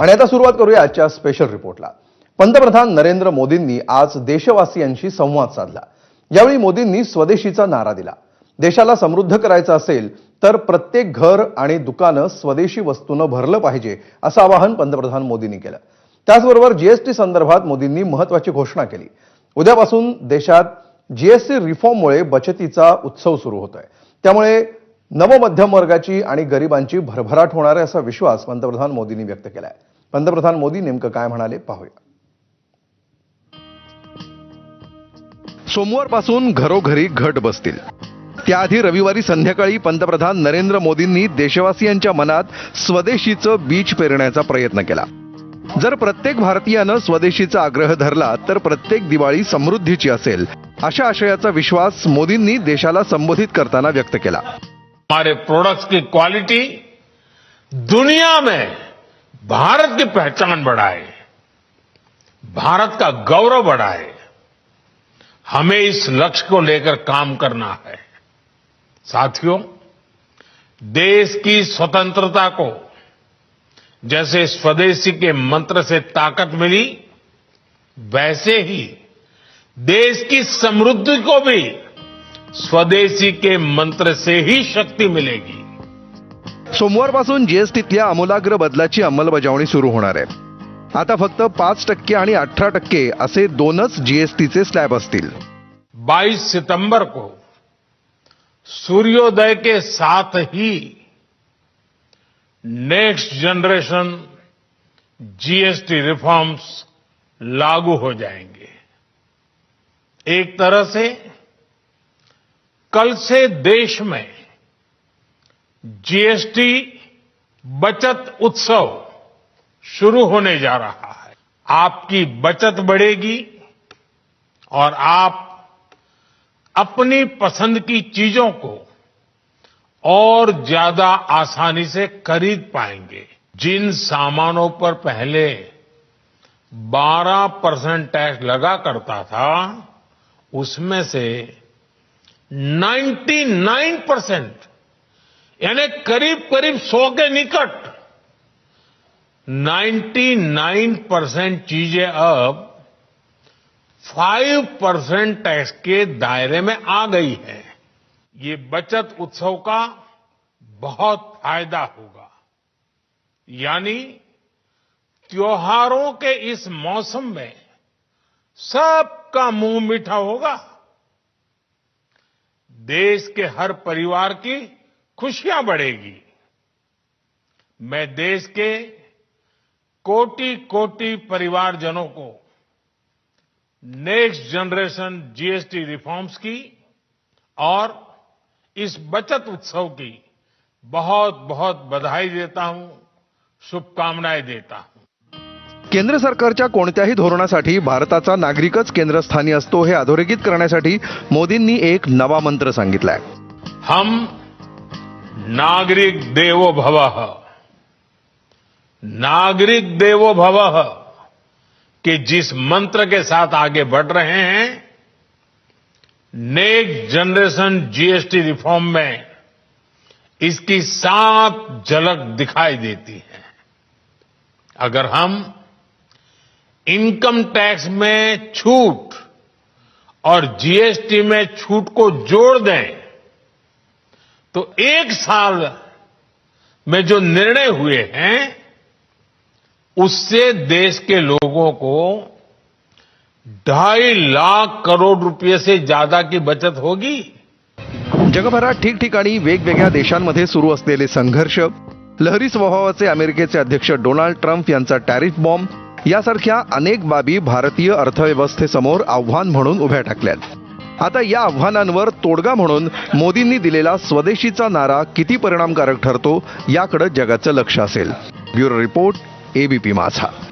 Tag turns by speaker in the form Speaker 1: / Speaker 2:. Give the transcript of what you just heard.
Speaker 1: आणि आता सुरुवात करूया आजच्या स्पेशल रिपोर्टला पंतप्रधान नरेंद्र मोदींनी आज देशवासियांशी संवाद साधला. यावेळी मोदींनी स्वदेशीचा नारा दिला. देशाला समृद्ध करायचं असेल तर प्रत्येक घर आणि दुकानं स्वदेशी वस्तूनं भरलं पाहिजे असं आवाहन पंतप्रधान मोदींनी केलं. त्याचबरोबर जीएसटी संदर्भात मोदींनी महत्वाची घोषणा केली. उद्यापासून देशात जीएसटी रिफॉर्ममुळे बचतीचा उत्सव सुरू होतोय. त्यामुळे नवमध्यम वर्गाची आणि गरिबांची भरभराट होणार आहे असा विश्वास पंतप्रधान मोदींनी व्यक्त केला आहे पंतप्रधान मोदी नेमकं काय म्हणाले पाहूया. सोमवारपासून घरोघरी घट बसतील. त्याआधी रविवारी संध्याकाळी पंतप्रधान नरेंद्र मोदींनी देशवासियांच्या मनात स्वदेशीचं बीज पेरण्याचा प्रयत्न केला. जर प्रत्येक भारतीयानं स्वदेशीचा आग्रह धरला तर प्रत्येक दिवाळी समृद्धीची असेल अशा आशयाचा विश्वास मोदींनी देशाला संबोधित करताना व्यक्त केला.
Speaker 2: हमारे प्रोडक्ट्स की क्वालिटी दुनिया में भारत की पहचान बढ़ाए, भारत का गौरव बढ़ाए, हमें इस लक्ष्य को लेकर काम करना है। साथियों, देश की स्वतंत्रता को जैसे स्वदेशी के मंत्र से ताकत मिली, वैसे ही देश की समृद्धि को भी स्वदेशी के मंत्र से ही शक्ति मिलेगी।
Speaker 1: सोमवारपासून जीएसटीतल्या आमूलाग्र बदलाची अंमलबजावणी सुरू होणार आहे. आता फक्त पाच टक्के आणि अठरा टक्के असे दोनच जीएसटीचे स्लॅब असतील.
Speaker 2: 22 सितंबर को सूर्योदय के साथ ही नेक्स्ट जनरेशन जीएसटी रिफॉर्म्स लागू हो जाएँगे। एक तरह से कल से देश में जीएसटी बचत उत्सव शुरू होने जा रहा है। आपकी बचत बढ़ेगी और आप अपनी पसंद की चीज़ों को और ज़्यादा आसानी से खरीद पाएँगे। जिन सामानों पर पहले 12 परसेंट टैक्स लगा करता था, उसमें से 99 परसेंट यानी करीब करीब 100 के निकट 99 परसेंट चीज़ें अब 5 परसेंट टैक्स के दायरे में आ गई है। ये बचत उत्सव का बहुत फ़ायदा होगा। यानी त्योहारों के इस मौसम में सबका मुँह मीठा होगा। देश के हर परिवार की खुशियाँ बढ़ेगी। मैं देश के कोटि कोटि परिवारजनों को नेक्स्ट जनरेशन जीएसटी रिफॉर्म्स की और इस बचत उत्सव की बहुत बहुत बधाई देता हूँ शुभकामनाएँ देता हूँ।
Speaker 1: केंद्र सरकारच्या कोणत्याही धोरणासाठी भारताचा नागरिकच केंद्रस्थानी असतो हे अधोरेखित करण्यासाठी मोदींनी एक नवा मंत्र सांगितलाय.
Speaker 2: हम नागरिक देवो भव। नागरिक देवो भव के जिस मंत्र के साथ आगे बढ़ रहे हैं नेक्स्ट जनरेशन जीएसटी रिफॉर्म में इसकी साफ़ झलक दिखाई देती है। अगर हम इनकम टैक्स में छूट और जीएसटी में छूट को जोड़ दें तो एक साल में जो निर्णय हुए हैं, उससे देश के लोगों को ढाई लाख करोड़ रुपये से ज़्यादा की बचत होगी।
Speaker 1: जगभरात ठिकठिकाणी वेगवेगळ्या देशांमध्ये सुरू असलेले संघर्ष, लहरी स्वभावाचे अमेरिकेचे अध्यक्ष डोनाल्ड ट्रंप यांचा टॅरिफ बॉम्ब, यासारख्या अनेक बाबी भारतीय अर्थव्यवस्थेसमोर आव्हान म्हणून उभ्या टाकल्यात आता या आव्हानांवर तोडगा म्हणून मोदींनी दिलेला स्वदेशीचा नारा किती परिणामकारक ठरतो याकडे जगाचं लक्ष असेल. ब्युरो रिपोर्ट एबीपी माझा.